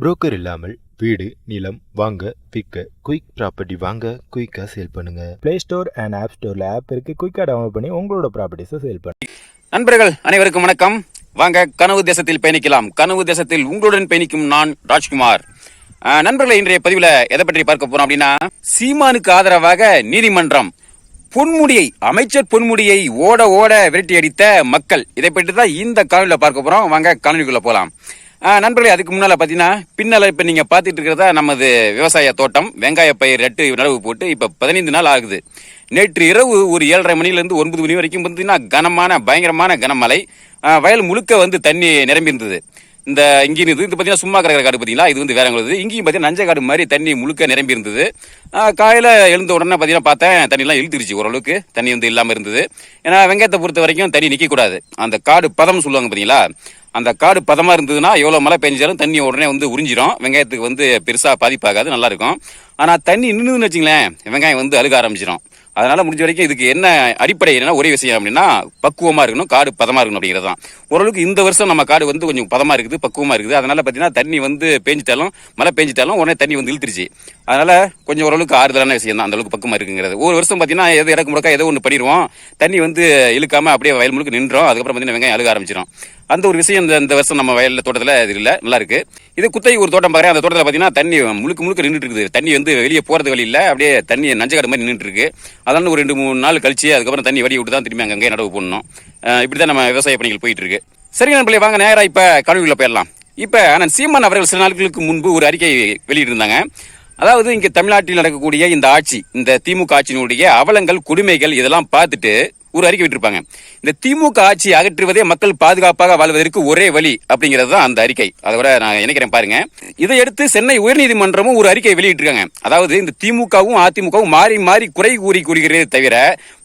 Broker இல்லாமல் வீடு நிலம் வாங்க விற்க குயிக் ப்ராப்பர்ட்டி வாங்க குயிக்காக சேல் பண்ணுங்க. பிளே ஸ்டோர் அண்ட் ஆப் ஸ்டோரில் ஆப் இருக்கு. குயிக்காக டவுன்லோட் பண்ணி உங்களோட ப்ராப்பர்ட்டிஸை சேல் பண்ணி. நண்பர்கள் அனைவருக்கும் வணக்கம். வாங்க கனவு தேசத்தில் பயணிக்கலாம். கனவு தேசத்தில் உங்களுடன் பயணிக்கும் நான் ராஜ்குமார். நண்பர்களை இன்றைய பதிவில் எதை பற்றி பார்க்க போறோம் அப்படின்னா சீமானுக்கு ஆதரவாக நீதிமன்றம் பொன்முடியை அமைச்சர் பொன்முடியை ஓட ஓட விரட்டி அடித்த மக்கள். இதை பற்றி தான் இந்த காணொலியில பார்க்க போறோம். வாங்க காணொலிக்குள்ள போலாம். நண்பர்களே அதுக்கு முன்னால் பார்த்தீங்கன்னா பின்னால் இப்போ நீங்கள் பார்த்துட்டு இருக்கிறதா நமது விவசாய தோட்டம் வெங்காய பயிர் ரெட்டு நடவு போட்டு இப்போ பதினைந்து நாள் ஆகுது. நேற்று இரவு ஒரு ஏழரை மணிலேருந்து ஒன்பது மணி வரைக்கும் பார்த்தீங்கன்னா கனமான பயங்கரமான கனமழை. வயல் முழுக்க வந்து தண்ணி நிரம்பி இருந்தது இந்த இங்கேயும் இது இது பார்த்தீங்கன்னா சும்மா கிடக்கிற காடு பார்த்தீங்களா இது வந்து வேற எங்களுக்கு இங்கேயும் பார்த்தீங்கன்னா நஞ்ச காடு மாதிரி தண்ணி முழுக்க நிரம்பி இருந்தது. காலையில் எழுந்த உடனே பார்த்தீங்கன்னா பார்த்தேன் தண்ணிலாம் இழுத்துருச்சு ஓரளவுக்கு. தண்ணி வந்து இல்லாமல் இருந்தது. ஏன்னா வெங்காயத்தை பொறுத்த வரைக்கும் தண்ணி நிற்கக்கூடாது அந்த காடு பதம் சொல்லுவாங்க பார்த்தீங்களா அந்த காடு பதமாக இருந்ததுன்னா எவ்வளோ மழை பெஞ்சாலும் தண்ணி உடனே வந்து உறிஞ்சிரும். வெங்காயத்துக்கு வந்து பெருசாக பாதிப்பாகாது நல்லாயிருக்கும் ஆனால் தண்ணி நின்றுதுன்னு வச்சுங்களேன் வெங்காயம் வந்து அழுக ஆரம்பிச்சிடும் அதனால முடிஞ்ச வரைக்கும் இதுக்கு என்ன அடிப்படை என்னன்னா ஒரே விஷயம் அப்படின்னா பக்குவமா இருக்கணும் காடு பதமா இருக்கணும் அப்படிங்கிறது தான் ஓரளவுக்கு இந்த வருஷம் நம்ம காடு வந்து கொஞ்சம் பதமா இருக்குது பக்குவமா இருக்குது. அதனால பாத்தீங்கன்னா தண்ணி வந்து பேஞ்சிட்டாலும் மழை பேஞ்சிட்டாலும் உடனே தண்ணி வந்து இழுத்துருச்சு. அதனால கொஞ்சம் ஓரளவுக்கு ஆறுதலான விஷயம் தான் அந்த அளவுக்கு பக்குமா இருக்குங்கிறது. ஒரு வருஷம் பாத்தீங்கன்னா எது இறக்கு முடக்கா ஏதோ ஒன்று பண்ணிடுவோம். தண்ணி வந்து இழுக்காம அப்படியே வயல் முழுக்க நின்றோம். அதுக்கப்புறம் பார்த்தீங்கன்னா வெங்காயம் அழுக ஆரம்பிச்சிடும் அந்த ஒரு விஷயம் இந்த இந்த வருஷம் நம்ம வயலில் தோட்டத்தில் இது இல்லை. நல்லா இருக்கு. இது குத்தகை ஒரு தோட்டம் பாக்குறேன். அந்த தோட்டத்தில் பார்த்தீங்கன்னா தண்ணி முழுக்க முழுக்க நின்றுட்டு இருக்குது தண்ணி வந்து வெளியே போகிறது வழி இல்லை. அப்படியே தண்ணி நஞ்சக்காடு மாதிரி நின்றுட்டு இருக்கு அதனால ஒரு ரெண்டு மூணு நாள் கழிச்சு அதுக்கப்புறம் தண்ணி வடி விட்டு தான் திரும்பி அங்கங்கே நடவு போடணும். இப்படி தான் நம்ம விவசாய பணிகள் போயிட்டு இருக்கு சரிங்க நண்பர்களே வாங்க நேராக இப்போ கனவுக்குள்ள போயிடலாம். இப்போ ஆனால் சீமான் அவர்கள் சில நாட்களுக்கு முன்பு ஒரு அறிக்கை வெளியிட்டிருந்தாங்க. அதாவது இங்கே தமிழ்நாட்டில் நடக்கக்கூடிய இந்த ஆட்சி இந்த திமுக ஆட்சியினுடைய அவலங்கள் கொடுமைகள் இதெல்லாம் பார்த்துட்டு ஒரு அறிக்கை விட்டிருப்பாங்க. இந்த திமுக ஆட்சி அகற்றுவதே மக்கள் பாதுகாப்பாக வாழ்வதற்கு ஒரே வழி அப்படிங்கிறது தான் அந்த அறிக்கை. அதை விட நான் நினைக்கிறேன் பாருங்க. இதையடுத்து சென்னை உயர்நீதிமன்றமும் ஒரு அறிக்கை வெளியிட்டிருக்காங்க. அதாவது இந்த திமுகவும் அதிமுகவும் மாறி மாறி குறை கூறி கூறுகிறதே தவிர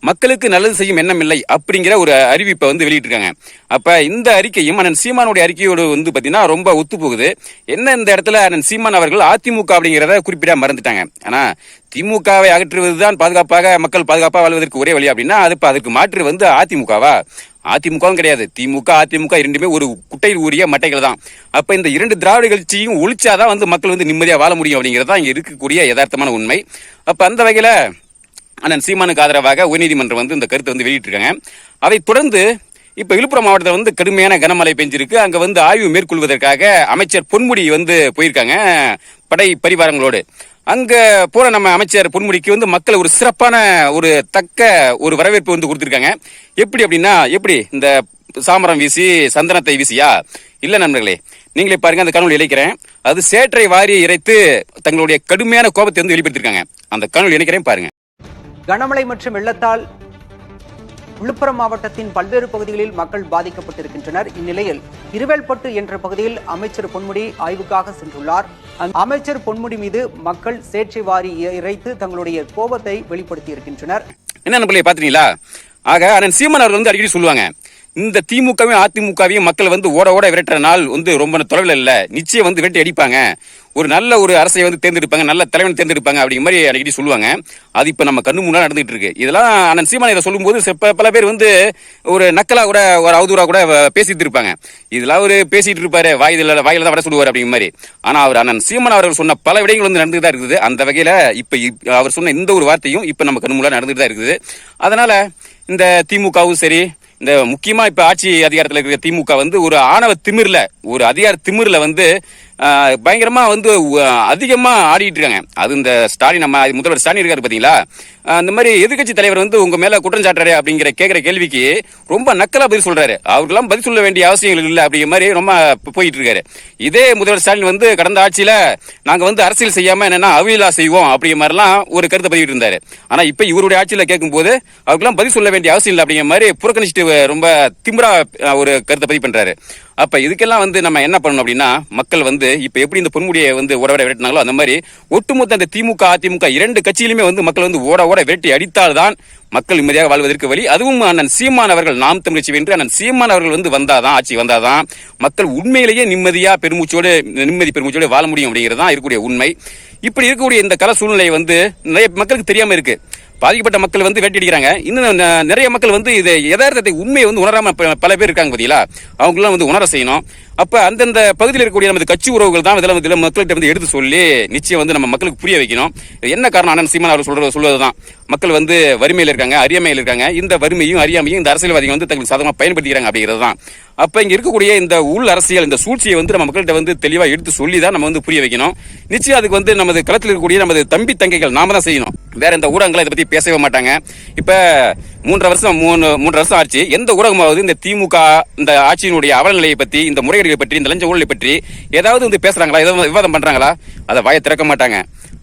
மக்களுக்கு நல்லது செய்யும் எண்ணம் இல்லை அப்படிங்கிற ஒரு அறிவிப்பை வந்து வெளியிட்டிருக்காங்க. அப்ப இந்த அறிக்கையும் அண்ணன் சீமானுடைய அறிக்கையோடு வந்து பாத்தீங்கன்னா ரொம்ப ஒத்து போகுது என்ன இந்த இடத்துல அண்ணன் சீமான் அவர்கள் அதிமுக அப்படிங்கிறத குறிப்பிட மறந்துட்டாங்க. ஆனா திமுகவை அகற்றுவதுதான் பாதுகாப்பாக மக்கள் பாதுகாப்பாக வாழ்வதற்கு ஒரே வழி அப்படின்னா அது இப்ப அதுக்கு மாற்று வந்து அதிமுகவா? அதிமுகவும் கிடையாது. திமுக அதிமுக இரண்டுமே ஒரு குட்டையில் ஊறிய மட்டைகள் தான். அப்ப இந்த இரண்டு திராவிட கட்சியும் ஒழிச்சாதான் வந்து மக்கள் வந்து நிம்மதியா வாழ முடியும் அப்படிங்கிறது தான் இங்க இருக்கக்கூடிய யதார்த்தமான உண்மை. அப்ப அந்த வகையில அண்ணன் சீமானுக்கு ஆதரவாக உயர்நீதிமன்றம் வந்து இந்த கருத்தை வந்து வெளியிட்டிருக்காங்க. அதை தொடர்ந்து இப்போ விழுப்புரம் மாவட்டத்தில் வந்து கடுமையான கனமழை பெஞ்சிருக்கு. அங்கே வந்து ஆய்வு மேற்கொள்வதற்காக அமைச்சர் பொன்முடி வந்து போயிருக்காங்க படை பரிவாரங்களோடு. அங்கே போற நம்ம அமைச்சர் பொன்முடிக்கு வந்து மக்கள் ஒரு சிறப்பான ஒரு தக்க ஒரு வரவேற்பு வந்து கொடுத்துருக்காங்க. எப்படி அப்படின்னா எப்படி இந்த சாமரம் வீசி சந்தனத்தை வீசியா? இல்லை நண்பர்களே நீங்களே பாருங்க அந்த கனவுல இழைக்கிறேன் அது சேற்றை வாரி இறைத்து தங்களுடைய கடுமையான கோபத்தை வந்து வெளிப்படுத்திருக்காங்க அந்த கனவுல இணைக்கிறேன் பாருங்க. கனமழை மற்றும் வெள்ளத்தால் விழுப்புரம் மாவட்டத்தின் பல்வேறு பகுதிகளில் மக்கள் பாதிக்கப்பட்டிருக்கின்றனர். இந்நிலையில் இருவேல்பட்டு என்ற பகுதியில் அமைச்சர் பொன்முடி ஆய்வுக்காக சென்றுள்ளார். அமைச்சர் பொன்முடி மீது மக்கள் சேற்றை வாரி இறைத்து தங்களுடைய கோபத்தை வெளிப்படுத்தியிருக்கின்றனர். என்ன பிள்ளைய பாத்தீங்களா ஆக அண்ணன் சீமன் அவர்கள் வந்து அடிக்கடி சொல்லுவாங்க இந்த திமுகவையும் அதிமுகவையும் மக்கள் வந்து ஓட ஓட விரட்டுற நாள் வந்து ரொம்ப தொலைவில் இல்லை. நிச்சயம் வந்து விரட்டி அடிப்பாங்க. ஒரு நல்ல ஒரு அரசை வந்து தேர்ந்தெடுப்பாங்க. நல்ல தலைவன் தேர்ந்தெடுப்பாங்க அப்படிங்கிற மாதிரி அடிக்கடி சொல்லுவாங்க. அது இப்போ நம்ம கண்ணு முன்னால் நடந்துகிட்டு இருக்கு. இதெல்லாம் அண்ணன் சீமான் இதை சொல்லும்போது பல பேர் வந்து ஒரு நக்கலாக கூட ஒரு அவதூறாக கூட பேசிட்டு இருப்பாங்க. இதெல்லாம் ஒரு பேசிட்டு இருப்பாரு. வாயில வாயில தான் வர சொல்லுவார் அப்படிங்கிற மாதிரி. ஆனால் அவர் அண்ணன் சீமான் அவர்கள் சொன்ன பல விடயங்கள் வந்து நடந்துட்டு தான் இருக்குது. அந்த வகையில் இப்போ இப்- அவர் சொன்ன இந்த ஒரு வார்த்தையும் இப்போ நம்ம கண்ணு முன்னால் நடந்துட்டு தான் இருக்குது. அதனால இந்த திமுகவும் சரி இந்த முக்கியமா இப்ப ஆட்சி அதிகாரத்தில் இருக்கிற திமுக வந்து ஒரு ஆணவ திமிர்ல ஒரு அதிகார திமிர்ல வந்து பயங்கரமாக வந்து அதிகமாக ஆடிட்டு இருக்காங்க. அது இந்த ஸ்டாலின் நம்ம முதல்வர் ஸ்டாலின் இருக்காரு பார்த்தீங்களா அந்த இந்த மாதிரி எதிர்க்கட்சி தலைவர் வந்து உங்கள் மேலே குற்றம் சாட்டுறாரு அப்படிங்கிற கேட்குற கேள்விக்கு ரொம்ப நக்கலாக பதில் சொல்கிறாரு அவருக்கெல்லாம் பதில் சொல்ல வேண்டிய அவசியங்கள் இல்லை அப்படிங்கிற மாதிரி ரொம்ப போயிட்டு இருக்காரு. இதே முதல்வர் ஸ்டாலின் வந்து கடந்த ஆட்சியில் நாங்கள் வந்து அரசியல் செய்யாமல் என்னன்னா அவிலா செய்வோம் அப்படிங்கிற மாதிரிலாம் ஒரு கருத்தை பதிவிட்டு இருந்தார். ஆனால் இப்போ இவருடைய ஆட்சியில் கேட்கும்போது அவருக்கெல்லாம் பதில் சொல்ல வேண்டிய அவசியம் இல்லை அப்படிங்கிற மாதிரி புறக்கணிச்சுட்டு ரொம்ப திமிரா ஒரு கருத்தை பதிவு பண்ணுறாரு அப்போ இதுக்கெல்லாம் வந்து நம்ம என்ன பண்ணணும் அப்படின்னா மக்கள் வந்து இப்ப எப்படி இந்த பொன்முடியை வந்து ஓட ஓட விரட்டினாங்களோ அந்த மாதிரி ஒட்டுமொத்த இந்த திமுக அதிமுக இரண்டு கட்சியிலுமே வந்து மக்கள் வந்து ஓட ஓட விரட்டி அடித்தால்தான் மக்கள் நிம்மதியாக வாழ்வதற்கு வழி. அதுவும் அண்ணன் சீமான் அவர்கள் நாம் தமிழ் என்று வென்று அண்ணன் சீமான் அவர்கள் வந்து வந்தாதான் ஆட்சி வந்தாதான் மக்கள் உண்மையிலேயே நிம்மதியா பெருமூச்சோடு நிம்மதி பெருமூச்சோடு வாழ முடியும் அப்படிங்கிறது தான் இருக்கக்கூடிய உண்மை. இப்படி இருக்கக்கூடிய இந்த கல சூழ்நிலை வந்து நிறைய மக்களுக்கு தெரியாம இருக்கு. பாதிக்கப்பட்ட மக்கள் வந்து வேட்டடிக்கிறாங்க இன்னும் நிறைய மக்கள் வந்து இது யதார்த்தத்தை உண்மையை வந்து உணராம பல பேர் இருக்காங்க பார்த்தீங்களா அவங்களாம் வந்து உணர செய்யணும். அப்ப அந்தந்த பகுதியில் இருக்கக்கூடிய நமது கட்சி உறவுகள் தான் இதெல்லாம் வந்து மக்கள்கிட்ட வந்து எடுத்து சொல்லி நிச்சயம் வந்து நம்ம மக்களுக்கு புரிய வைக்கணும். என்ன காரணம்? அண்ணன் சீமான் அவர் சொல்றது தான் மக்கள் வந்து வறுமையில் இருக்காங்க அறியாமையில் இருக்காங்க. இந்த வறுமையும் அறியாமையும் இந்த அரசியல்வாதிகள் வந்து தங்களுக்கு சாதகமாக பயன்படுத்திக்கிறாங்க அப்படிங்கிறது தான் அப்போ இங்கே இருக்கக்கூடிய இந்த உள் அரசியல் இந்த சூழ்ச்சியை வந்து நம்ம மக்கள்கிட்ட வந்து தெளிவாக எடுத்து சொல்லி தான் நம்ம வந்து புரிய வைக்கணும். நிச்சயம் அதுக்கு வந்து நமது களத்தில் இருக்கக்கூடிய நமது தம்பி தங்கைகள் நாம தான் செய்யணும். வேற எந்த ஊடகங்களை இதை பற்றி பேசவே மாட்டாங்க. இப்போ மூன்றரை வருஷம் மூணு மூன்று வருஷம் ஆச்சு. எந்த ஊடகமாவது இந்த திமுக இந்த ஆட்சியினுடைய அவலநிலையை பற்றி இந்த முறைகேடுகளை பற்றி இந்த லஞ்ச ஊழலை பற்றி ஏதாவது வந்து பேசுகிறாங்களா ஏதாவது விவாதம் பண்ணுறாங்களா அதை வாயை திறக்க மாட்டாங்க.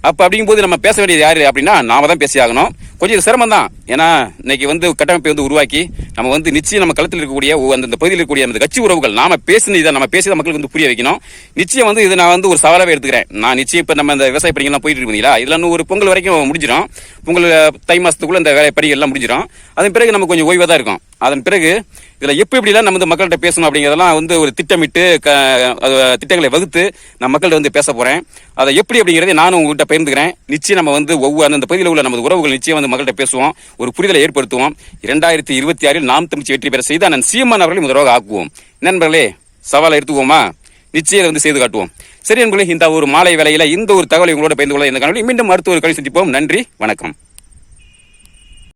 அப்போ அப்படிங்கும்போது நம்ம பேச வேண்டியது யார் அப்படின்னா நாம தான் பேசி ஆகணும் கொஞ்சம் இது சிரமம் தான் ஏன்னா இன்னைக்கு வந்து கட்டமைப்பை வந்து உருவாக்கி நம்ம வந்து நிச்சயம் நம்ம களத்தில் இருக்கக்கூடிய ஒ- அந்தந்த பகுதியில் இருக்கக்கூடிய அந்த கட்சி உறவுகள் நாம பேசின இதை நம்ம பேசி மக்களுக்கு வந்து புரிய வைக்கணும். நிச்சயம் வந்து இது நான் வந்து ஒரு சவாலாகவே எடுத்துக்கிறேன். நான் நிச்சயம் இப்போ நம்ம இந்த விவசாய பணிகள்லாம் போயிட்டு இருக்கீங்களா இதுல இன்னும் ஒரு பொங்கல் வரைக்கும் முடிஞ்சிடும் பொங்கல் தை மாதத்துக்குள்ளே இந்த வேலை பணிகள்லாம் முடிஞ்சிடும் அதன் பிறகு நம்ம கொஞ்சம் ஓய்வாக தான் இருக்கும். அதன் பிறகு இதில் எப்படி எப்படிலாம் நம்ம வந்து மக்கள்கிட்ட பேசணும் அப்படிங்கிறதெல்லாம் வந்து ஒரு திட்டமிட்டு க- அது திட்டங்களை வகுத்து நான் மக்கள்கிட்ட வந்து பேச போகிறேன் அதை எப்படி அப்படிங்கிறத நானும் உங்கள்கிட்ட பகிர்ந்துக்கிறேன். நிச்சயம் நம்ம வந்து ஒவ்வொரு அந்த பகுதியில் உள்ள நமது உறவுகள் நிச்சயம் வந்து மக்கள்கிட்ட பேசுவோம். ஒரு புரிதலை ஏற்படுத்துவோம். இரண்டாயிரத்தி இருபத்தி ஆறில் நாம் தமிழ்ச்சி வெற்றி பெற செய்து நான் சீமான் அவர்களை முதல்வராக ஆக்குவோம். நண்பர்களே சவாலை எடுத்துக்குவோமா? நிச்சயம் வந்து செய்து காட்டுவோம். சரி நண்பர்களே இந்த ஒரு மாலை வேலையில் இந்த ஒரு தகவலை உங்களோட பயந்து கொள்ள இந்த காலையில் மீண்டும் அடுத்த கல்வி சந்திப்போம். நன்றி வணக்கம்.